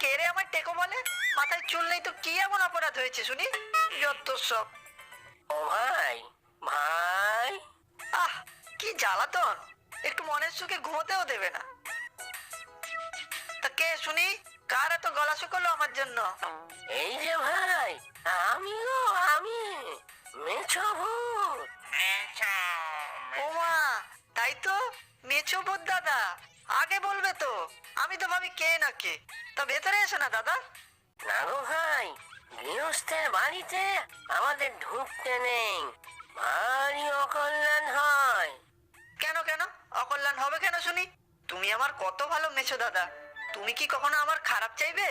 কে রে আমার টেকো বলে? মাথায় চুল নেই তো কি এমন অপরাধ হয়েছে শুনি? যত সব। ও ভাই ভাই। আহ কি জ্বালাতন। একটু মনের সুখে ঘুমোতেও দেবে না। তা কে শুনি? কার এত গলা শুকলো আমার জন্য? এই যে ভাই আমি। গো আমি মেছো ভূত ওমা তাই তো? মেছো বোধ দাদা। আগে বলবে তো আমি তো ভাবি কে না কে। তা ভেতরে এসো না দাদা। না গো ভাই গৃহস্থের বাড়িতে আমাদের ঢুকতে নেই। ভারী অকল্যাণ হয়। কেন কেন? অকল্যাণ হবে কেন শুনি? তুমি আমার কত ভালো মেছো দাদা। তুমি কি কখনো আমার খারাপ চাইবে?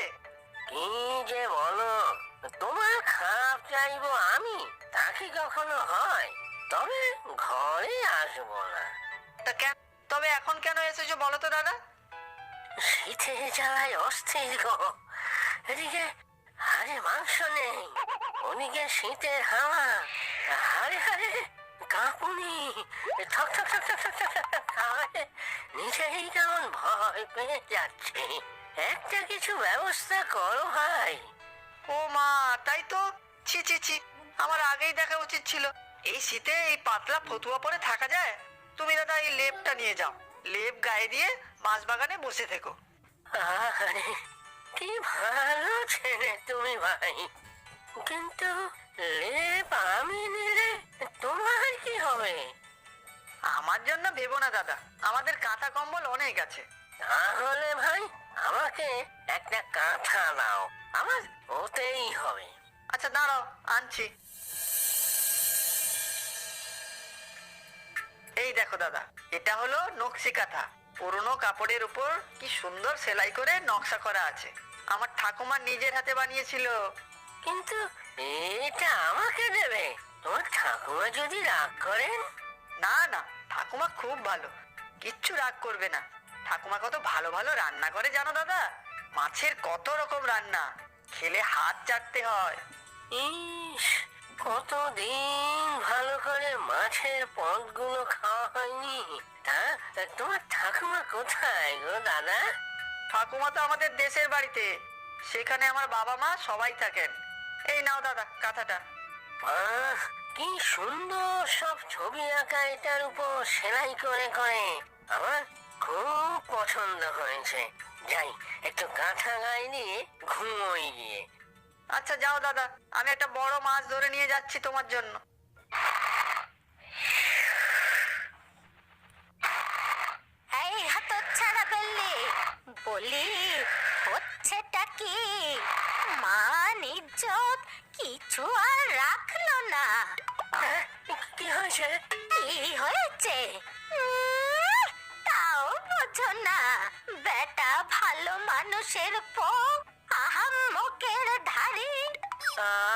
কি যে বলো তোমার খারাপ চাইব আমি তা কি কখনো হয়? তবে ঘরে আসব না। তা কেন? তবে এখন কেন এসেছ বলো তো দাদা? শীতে জ্বালায় অস্থির গো। এদিকে হাড়ে মাংস নেই ওদিকে শীতের হাওয়া হাড়ে হাড়ে কাঁপুনি। ঠক ঠক ঠক ঠক ঠক হাওয়ায় নিজেই কেমন ভয় পেয়ে যাচ্ছে। একটা কিছু ব্যবস্থা করো ভাই। ও মা তাই তো? ছি ছি ছি আমার আগেই দেখা উচিত ছিল। এই শীতে এই পাতলা ফতুয়া পরে থাকা যায়? তুমি দাদা এই লেপটা নিয়ে যাও। লেপ গায়ে দিয়ে বাঁশ বাগানে বসে থেকো। আরে কি ভালো ছেলে তুমি ভাই। কিন্তু লেপ আমি নিলে তোমার কি হবে? আমার জন্য ভেবো না দাদা। আমাদের কাঁথা কম্বল অনেক আছে। তাহলে ভাই আমাকে একটা কাঁথা দাও। আমার ওতেই হবে। আচ্ছা দাঁড়াও আনছি। এই দেখো দাদা এটা হলো নকশি কাঁথা। পুরনো কাপড়ের উপর কি সুন্দর সেলাই করে নকশা করা আছে। আমার ঠাকুমা নিজের হাতে বানিয়েছিল। কিন্তু এটা আমাকে দেবে। তোমার ঠাকুমা যদি রাগ করেন? না না ঠাকুমা খুব ভালো। কিচ্ছু রাগ করবে না। ঠাকুমা কত ভালো ভালো রান্না করে জানো দাদা? মাছের কত রকম রান্না। খেলে হাত চাটতে হয়। ইস কতদিন ভালো করে মাছের পদগুলো খাওয়া হয়নি? তা তোমার ঠাকুমা কোথায় গো দাদা? ঠাকুমা তো আমাদের দেশের বাড়িতে। সেখানে আমার বাবা মা সবাই থাকেন। এই নাও দাদা কাঁথাটা। বাহ কি সুন্দর সব ছবি আঁকা এটার উপর সেলাই করে করে। আমার খুব পছন্দ হয়েছে যাই একটু কাঁথা গায়ে দিয়ে ঘুমোই গিয়ে। আচ্ছা যাও দাদা। আমি একটা বড় মাছ ধরে নিয়ে যাচ্ছি তোমার জন্য। এই হাত ছাড়া বেললি বলি হচ্ছেটা কি? মান ইজ্জত কিছু আর রাখল না। কি হয়েছে? কি হয়েছে? উম, তাও বোঝো না। বেটা ভালো মানুষের পো আহাম্মকের ধারি।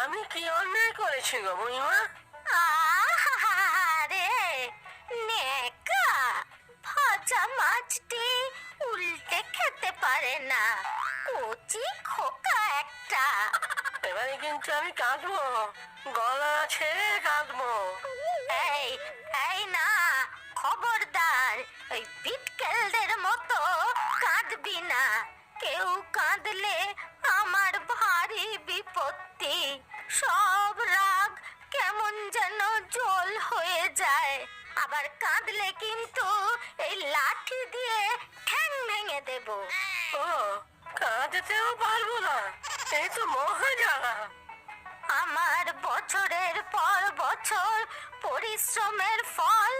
আমি কি অন্যায় করেছি গো বুড়িমা? আহারে নেকা ভাজা মাছটি উল্টে খেতে পারে না। কচি খোকা একটা। এবারে কিন্তু আমি কাঁদবো গলা ছেড়ে কাঁদবো। সব রাগ কেমন যেন জল হয়ে যায়। আবার কাঁদলে কিন্তু এই লাঠি দিয়ে ঠ্যাং ভেঙে দেব। ও কাঁদতেও পারব না। এই তো মহা জ্বালা। আমার বছরের পর বছর পরিশ্রমের ফল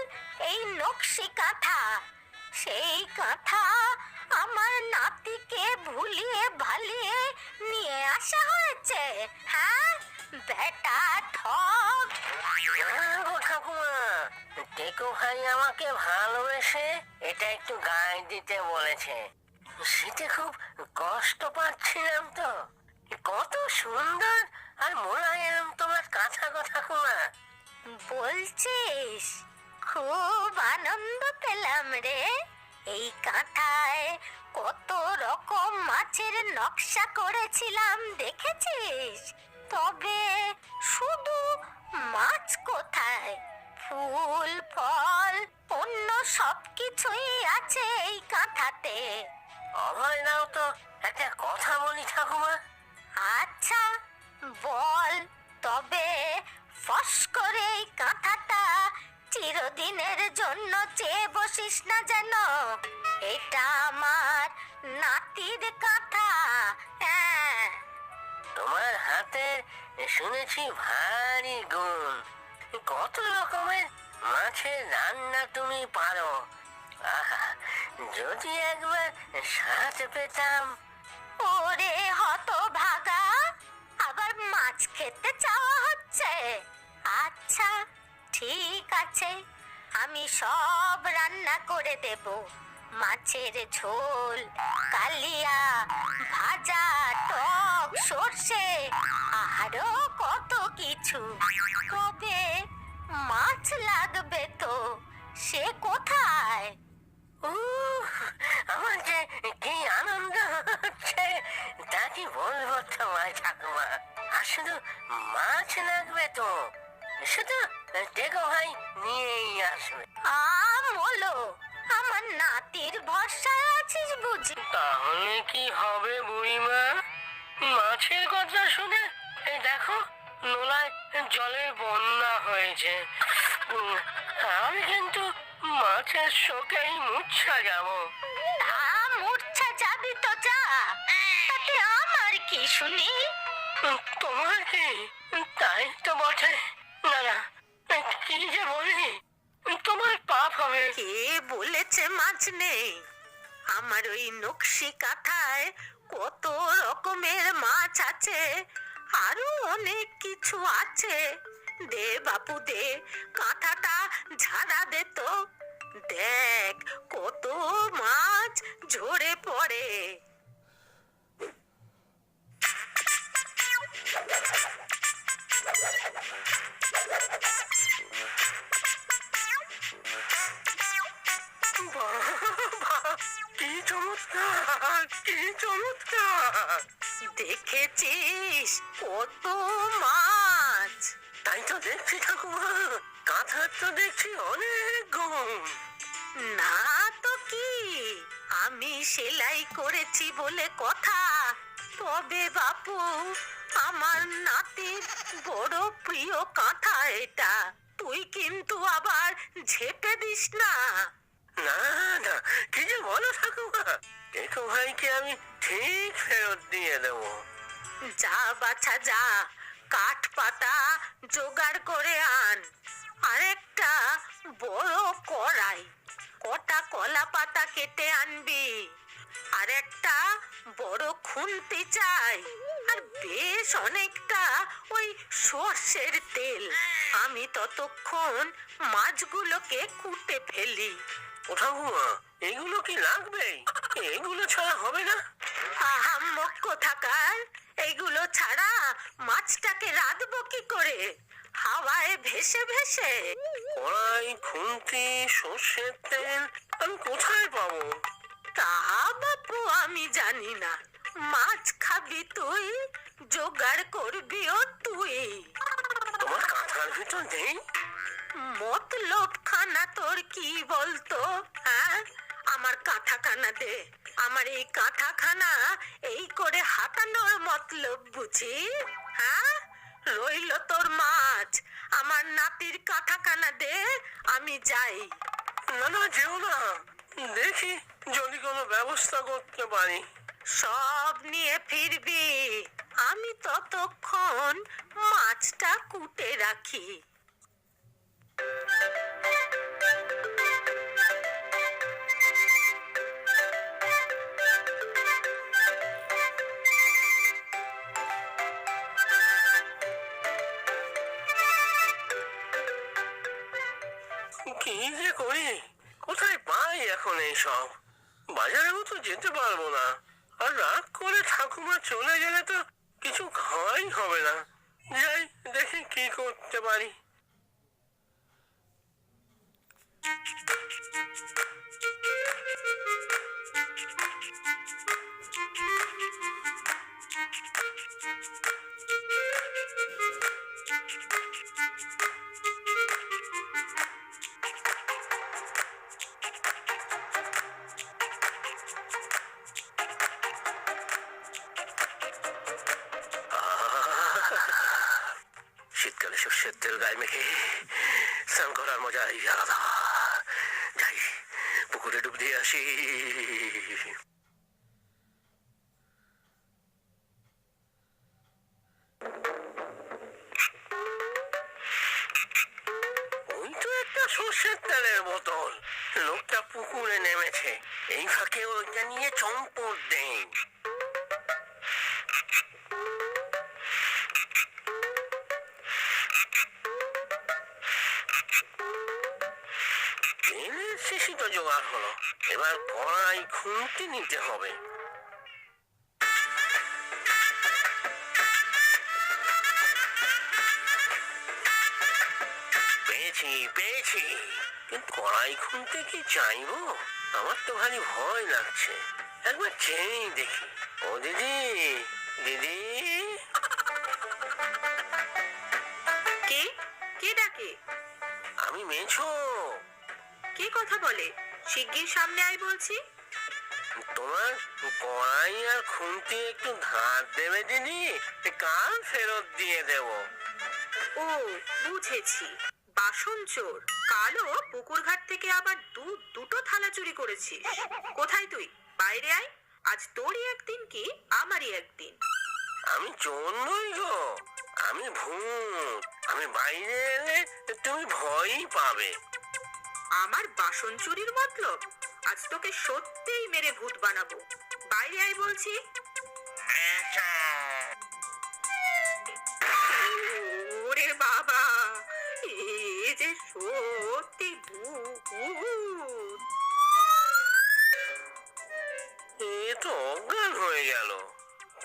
এই নকশি কাঁথা। সেই কাঁথা আমার নাতিকে ভুলিয়ে ভালিয়ে নিয়ে আসা হয়েছে। হ্যাঁ? বেটা ঠক গো ঠাকুমা টেকো ভাই আমাকে ভালোবেসে এটা একটু গায়ে দিতে বলেছে। শীতে খুব কষ্ট পাচ্ছিলাম তো। কত সুন্দর আর মোলায়েম তোমার কাঁথা গো ঠাকুমা। বলছিস? খুব আনন্দ পেলাম রে। এই কাঁথায় কত রকম মাছের নকশা করেছিলাম দেখেছিস? তবে শুধু মাছ কোথায়? ফুল ফল অন্য সব কিছুই আছে এই কাঁথাতে। অভয় নাও তো একটা কথা বলি ঠাকুমা। আচ্ছা বল। তবে ফস করে এই কাঁথাটা চিরদিনের জন্য চেয়ে বসিস না যেন। এটা আমার নাতির কাঁথা। হ্যাঁ তোমার হাতের শুনেছি ভারী গুণ কত রকমের মাছের রান্না তুমি পারো। যদি একবার স্বাদ পেতাম। ওরে হত ভাগা আবার মাছ খেতে চাওয়া হচ্ছে। আচ্ছা ঠিক আছে, আমি সব রান্না করে দেব। মাছের ঝোল, কালিয়া আরও কত কিছু। মাছ লাগবে তো, সে কোথায়? কি আনন্দ হচ্ছে, তা কি বলব ঠাকুমা? আর শুধু মাছ লাগবে তো, শুধু টেকো ভাই নিয়েই আসবে। হলো, আমার নাতির ভরসায় আছিস বুঝি। তাহলে কি হবে বুড়িমা? মাছের কথা শুনে এই দেখো নোলায় জলের বন্যা হয়েছে। আমি কিন্তু মাছের শোকেই মূর্ছা যাব। তা মূর্ছা যাবি তো যা। তাতে আমার কি শুনি? তোমার কি? তাই তো বটে। না না কি যে বলি? তোমার পাপ হবে। কে বলেছে মাছ নেই? আমার ওই নকশি কাঁথায় কত রকমের মাছ আছে, আরও অনেক কিছু আছে। দে বাপু দে, কাঁথাটা ঝাড়া দে তো। দেখ কত মাছ ঝরে পড়ে। বলে কথা। তবে বাপু আমার নাতির বড় প্রিয় কাঁথা এটা। তুই কিন্তু আবার ঝেপে দিস না। না না কি যে বলো ঠাকুমা দেখো ভাইকে আমি ঠিক ফেরত দিয়ে দেবো। যা বাছা যা কাঠ পাতা জোগাড় করে আন। আরেকটা বড় কড়াই কটা কলা পাতা কেটে আনবি। আর একটা বড় খুন্তি চাই। আর বেশ অনেকটা ওই সর্ষের তেল। আমি ততক্ষণ মাছগুলোকে কুটে ফেলি। ঠাকুমা এগুলো কি লাগবে এগুলো ছাড়া হবে না? আহাম্মক কোথাকার এইগুলো ছাড়া মাছটাকে রাঁধবো কি করে? হাওয়ায় ভেসে ভেসে। কড়াই খুন্তি সর্ষের তেল আমি কোথায় পাবো? তা বাপু আমি জানি না। মাছ খাবি তুই জোগাড় করবিও তুই। তোমার কাঁথার ভিতর নেই? মতলব খানা তোর কি বলতো হ্যাঁ? আমার কাঁথা খানা দে আমার এই কাঁথা খানা এই করে হাতানোর মতলব বুঝি হ্যাঁ? রইল তোর মাছ আমার নাতির কাঁথা খানা দে আমি যাই। না না যেও না। দেখি যদি কোনো ব্যবস্থা করতে পারি। সব নিয়ে ফিরবি। আমি ততক্ষণ মাছটা কুটে রাখি। কি যে করি? কোথায় পাই এখন এইসব? বাজারেও তো যেতে পারব না। আর রাগ করে ঠাকুমা চলে গেলে তো কিছু খাওয়াই হবে না। যাই, দেখি কি করতে পারি। তেল গায়ে মেখে স্নান করার মজাই আলাদা যাই পুকুরে ডুব দিয়ে আসি বোতল লোকটা পুকুরে নেমেছে এই ফাঁকে ওইটা নিয়ে চম্পট দেন জোগাড় হলো। এবার খুঁটি নিতে হবে। পেয়েছি পেয়েছি। কিন্তু কড়াই খুলতে কি চাইব? আমার তো ভারী ভয় লাগছে। একবার চেয়েই দেখি। ও দিদি দিদি। কে? কে ডাকে? আমি মেছো। কে কথা বলে? শিগগির সামনে আয় বলছি। তোমার কড়াই আর খুন্তি একটু ধার দেবে দিদি কাল ফেরত দিয়ে দেব। ও বুঝেছি। বাসন চোর কালো পুকুর ঘাট থেকে আবার দু দুটো থালা চুরি করেছিস। কোথায় তুই? বাইরে আয়। আজ তোরই একদিন কি আমারই একদিন। আমি চোর নই গো। আমি ভূত। আমি বাইরে এলে তুমি ভয়ই পাবে। আমার বাসন চুরির মতলব? আজ তোকে সত্যিই মেরে ভূত বানাবো। বাইরে আয় বলছি। ওরে বাবা, এ যে সত্যি ভূত। এ তো অজ্ঞান হয়ে গেল।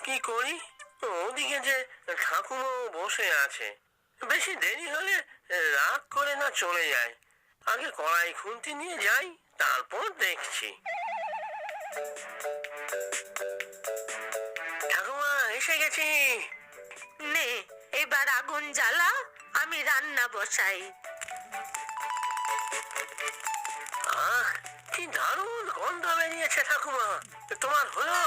কি করি? ওদিকে যে ঠাকুমা বসে আছে। বেশি দেরি হলে রাগ করে না চলে যায়। আগে কড়াই খুন্তি নিয়ে যাই তারপর দেখছি। ঠাকুমা এসে গেছি। নে এবার আগুন জ্বালা আমি রান্না বসাই। আহ কি দারুণ গন্ধ বেরিয়েছে ঠাকুমা। তোমার হলো?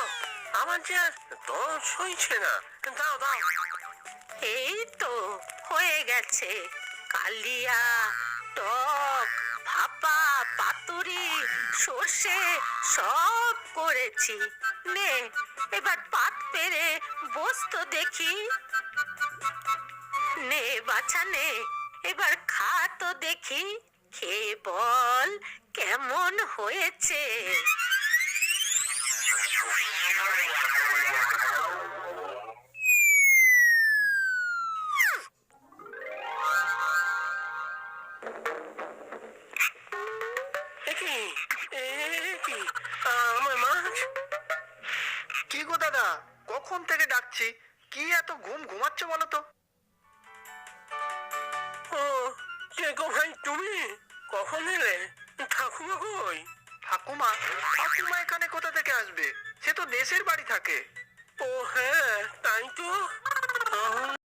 আমার যে আর দম সইছে না। দাও দাও। এই তো হয়ে গেছে। কালিয়া টক, ভাপা, পাতুরি, সর্ষে সব করেছি। নে, এবার পাত পেরে বসতো দেখি। নে, বাছা, নে, এবার খা তো দেখি। খেয়ে বল, কেমন হয়েছে? ডাকছি কি এত ঘুম ঘুমাচ্ছ বলো তো? ও কে গো ভাই তুমি? কখন এলে? ঠাকুমা কই? ঠাকুমা ঠাকুমা এখানে কোথা থেকে আসবে? সে তো দেশের বাড়ি থাকে। ও হ্যাঁ তাই তো।